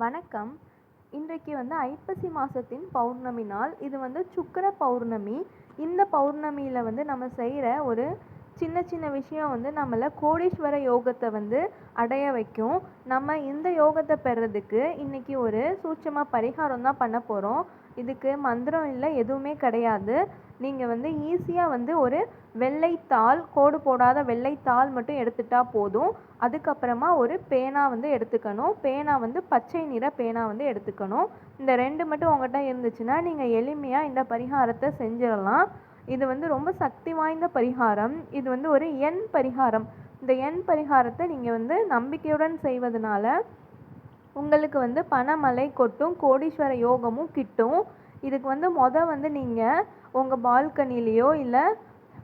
வணக்கம். இன்றைக்கு வந்து ஐப்பசி மாதத்தின் பௌர்ணமி நாள். இது வந்து சுக்கிர பௌர்ணமி. இந்த பௌர்ணமியில் வந்து நம்ம செய்கிற ஒரு சின்ன சின்ன விஷயம் வந்து நம்மளை கோடீஸ்வர யோகத்தை வந்து அடைய வைக்கும். நம்ம இந்த யோகத்தை பெறதுக்கு இன்றைக்கி ஒரு சூட்சமாக பரிகாரம் தான் பண்ண போகிறோம் இதுக்கு மந்திரம் இல்லை எதுவுமே கிடையாது. நீங்கள் வந்து ஈஸியாக வந்து ஒரு வெள்ளைத்தாள் கோடு போடாத வெள்ளைத்தாள் மட்டும் எடுத்துட்டா போதும். அதுக்கப்புறமா ஒரு பேனா வந்து எடுத்துக்கணும். பேனா வந்து பச்சை நிற பேனா வந்து எடுத்துக்கணும். இந்த ரெண்டு மட்டும் உங்கள்கிட்ட இருந்துச்சுன்னா நீங்கள் எளிமையாக இந்த பரிகாரத்தை செஞ்சிடலாம். இது வந்து ரொம்ப சக்தி வாய்ந்த பரிகாரம். இது வந்து ஒரு எண் பரிகாரம். இந்த எண் பரிகாரத்தை நீங்கள் வந்து நம்பிக்கையுடன் செய்வதனால உங்களுக்கு வந்து பணமழை கொட்டும் கோடீஸ்வர யோகமும் கிட்டும். இதுக்கு வந்து மொதல் வந்து நீங்கள் உங்கள் பால்கனிலேயோ இல்லை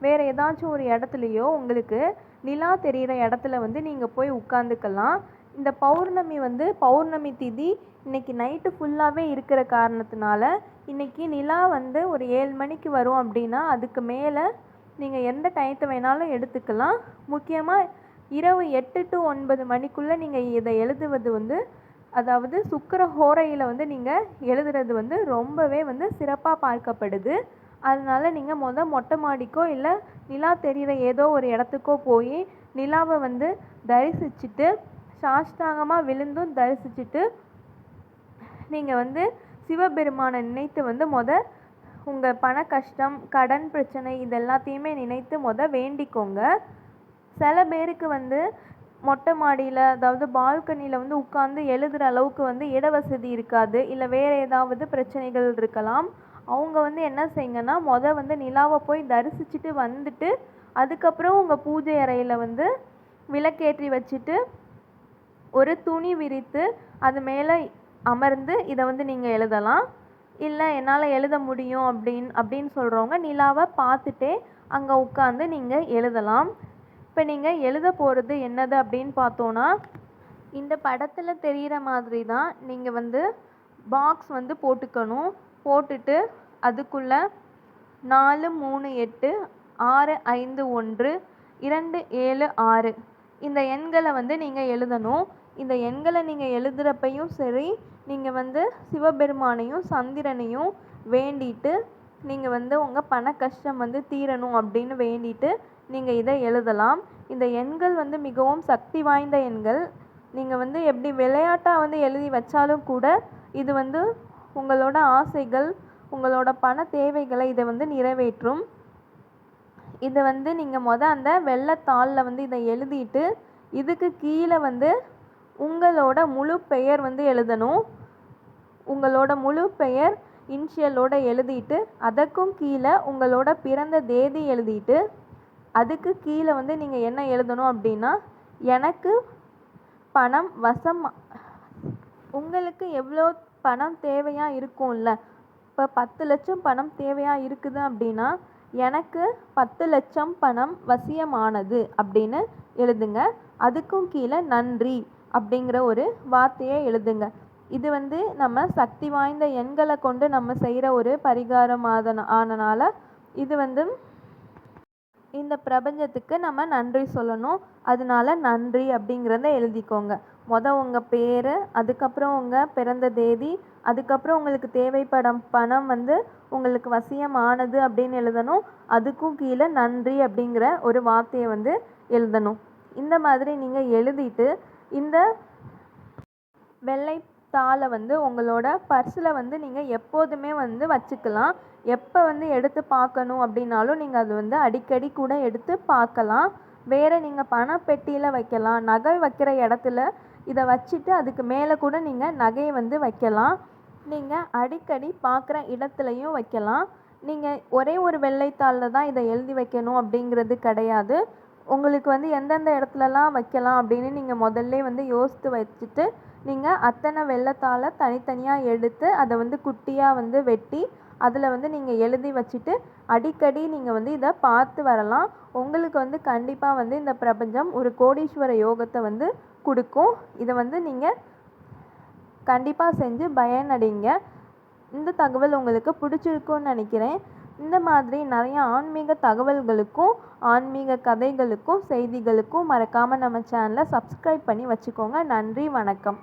வேறு ஏதாச்சும் ஒரு இடத்துலையோ உங்களுக்கு நிலா தெரிகிற இடத்துல வந்து நீங்கள் போய் உட்காந்துக்கலாம் இந்த பௌர்ணமி வந்து பௌர்ணமி திதி இன்றைக்கி நைட்டு ஃபுல்லாகவே இருக்கிற காரணத்தினால இன்றைக்கி நிலா வந்து ஒரு ஏழு மணிக்கு வரும் அப்படின்னா அதுக்கு மேலே நீங்கள் எந்த டயத்தை வேணாலும் எடுத்துக்கலாம். முக்கியமாக இரவு எட்டு டு ஒன்பது மணிக்குள்ளே நீங்கள் இதை எழுதுவது வந்து அதாவது சுக்கர ஹோரையில் வந்து நீங்கள் எழுதுறது வந்து ரொம்பவே வந்து சிறப்பாக பார்க்கப்படுது. அதனால நீங்கள் மொதல் மொட்டை மாடிக்கோ இல்லை நிலா தெரிகிற ஏதோ ஒரு இடத்துக்கோ போய் நிலாவை வந்து தரிசிச்சுட்டு சாஷ்டாங்கமாக விழுந்தும் தரிசிச்சுட்டு நீங்கள் வந்து சிவபெருமானை நினைத்து வந்து மொத உங்கள் பண கஷ்டம் கடன் பிரச்சனை இது எல்லாத்தையுமே நினைத்து மொதல் வேண்டிக்கோங்க. சில பேருக்கு வந்து மொட்டை மாடியில் அதாவது பால்கனியில் வந்து உட்காந்து எழுதுகிற அளவுக்கு வந்து இட வசதி இருக்காது. இல்லை வேறு ஏதாவது பிரச்சனைகள் இருக்கலாம். அவங்க வந்து என்ன செய்யுங்கன்னா மொதல் வந்து நிலாவை போய் தரிசிச்சுட்டு வந்துட்டு அதுக்கப்புறம் உங்கள் பூஜை அறையில் வந்து விளக்கேற்றி வச்சுட்டு ஒரு துணி விரித்து அது மேலே அமர்ந்து இதை வந்து நீங்கள் எழுதலாம். இல்லை என்னால் எழுத முடியும் அப்படின் அப்படின்னு சொல்கிறவங்க நிலாவை பார்த்துட்டே அங்கே உட்காந்து நீங்கள் எழுதலாம். இப்போ நீங்கள் எழுத போகிறது என்னது அப்படின்னு பார்த்தோன்னா இந்த படத்தில் தெரிகிற மாதிரி தான் நீங்கள் வந்து பாக்ஸ் வந்து போட்டுக்கணும். போட்டுட்டு அதுக்குள்ளே நாலு மூணு எட்டு ஆறு ஐந்து ஒன்று இரண்டு ஏழு ஆறு. இந்த எண்களை வந்து நீங்கள் எழுதணும். இந்த எண்களை நீங்கள் எழுதுகிறப்பையும் சரி நீங்கள் வந்து சிவபெருமானையும் சந்திரனையும் வேண்டிட்டு நீங்கள் வந்து உங்கள் பண கஷ்டம் வந்து தீரணும் அப்படின்னு வேண்டிட்டு நீங்கள் இதை எழுதலாம். இந்த எண்கள் வந்து மிகவும் சக்தி வாய்ந்த எண்கள். நீங்கள் வந்து எப்படி விளையாட்டாக வந்து எழுதி வச்சாலும் கூட இது வந்து உங்களோட ஆசைகள் உங்களோட பண தேவைகளை இதை வந்து நிறைவேற்றும். இதை வந்து நீங்கள் மொதல் அந்த வெள்ளைத்தாளில் வந்து இதை எழுதிட்டு இதுக்கு கீழே வந்து உங்களோட முழு பெயர் வந்து எழுதணும். உங்களோட முழு பெயர் இன்ஷியலோட எழுதிட்டு அதற்கும் கீழே உங்களோட பிறந்த தேதி எழுதிட்டு அதுக்கு கீழே வந்து நீங்கள் என்ன எழுதணும் அப்படின்னா எனக்கு பணம் வசம் உங்களுக்கு எவ்வளோ பணம் தேவையாக இருக்கும்ல? இப்போ பத்து லட்சம் பணம் தேவையாக இருக்குது அப்படின்னா எனக்கு பத்து லட்சம் பணம் வசியமானது அப்படின்னு எழுதுங்க. அதுக்கும் கீழே நன்றி அப்படிங்கிற ஒரு வார்த்தையை எழுதுங்க. இது வந்து நம்ம சக்தி வாய்ந்த எண்களை கொண்டு நம்ம செய்கிற ஒரு பரிகாரம் ஆதன ஆனனால இது வந்து இந்த பிரபஞ்சத்துக்கு நம்ம நன்றி சொல்லணும். அதனால நன்றி அப்படிங்கிறத எழுதிக்கோங்க. மொதல் உங்கள் பேர் அதுக்கப்புறம் உங்கள் பிறந்த தேதி அதுக்கப்புறம் உங்களுக்கு தேவைப்படும் பணம் வந்து உங்களுக்கு வசியமானது அப்படின்னு எழுதணும். அதுக்கும் கீழே நன்றி அப்படிங்கிற ஒரு வார்த்தையை வந்து எழுதணும். இந்த மாதிரி நீங்கள் எழுதிட்டு இந்த வெள்ளை தாளை வந்து உங்களோட பர்ஸில் வந்து நீங்கள் எப்போதுமே வந்து வச்சுக்கலாம். எப்போ வந்து எடுத்து பார்க்கணும் அப்படின்னாலும் நீங்கள் அது வந்து அடிக்கடி கூட எடுத்து பார்க்கலாம். வேறு நீங்கள் பணப்பெட்டியில் வைக்கலாம். நகை வைக்கிற இடத்துல இதை வச்சுட்டு அதுக்கு மேலே கூட நீங்கள் நகையை வந்து வைக்கலாம். நீங்கள் அடிக்கடி பார்க்குற இடத்துலையும் வைக்கலாம். நீங்கள் ஒரே ஒரு வெள்ளைத்தாளில் தான் இதை எழுதி வைக்கணும் அப்படிங்கிறது கிடையாது. உங்களுக்கு வந்து எந்தெந்த இடத்துலலாம் வைக்கலாம் அப்படின்னு நீங்கள் முதல்ல வந்து யோசித்து வச்சுட்டு நீங்கள் அத்தனை வெள்ளத்தால் தனித்தனியாக எடுத்து அதை வந்து குட்டியாக வந்து வெட்டி அதில் வந்து நீங்கள் எழுதி வச்சுட்டு அடிக்கடி நீங்கள் வந்து இதை பார்த்து வரலாம். உங்களுக்கு வந்து கண்டிப்பாக வந்து இந்த பிரபஞ்சம் ஒரு கோடீஸ்வர யோகத்தை வந்து கொடுக்கும். இதை வந்து நீங்கள் கண்டிப்பாக செஞ்சு பயனடைங்க. இந்த தகவல் உங்களுக்கு பிடிச்சிருக்குன்னு நினைக்கிறேன். இந்த மாதிரி நிறைய ஆன்மீக தகவல்களுக்கும் ஆன்மீக கதைகளுக்கும் செய்திகளுக்கும் மறக்காமல் நம்ம சேனலை சப்ஸ்கிரைப் பண்ணி வச்சுக்கோங்க. நன்றி வணக்கம்.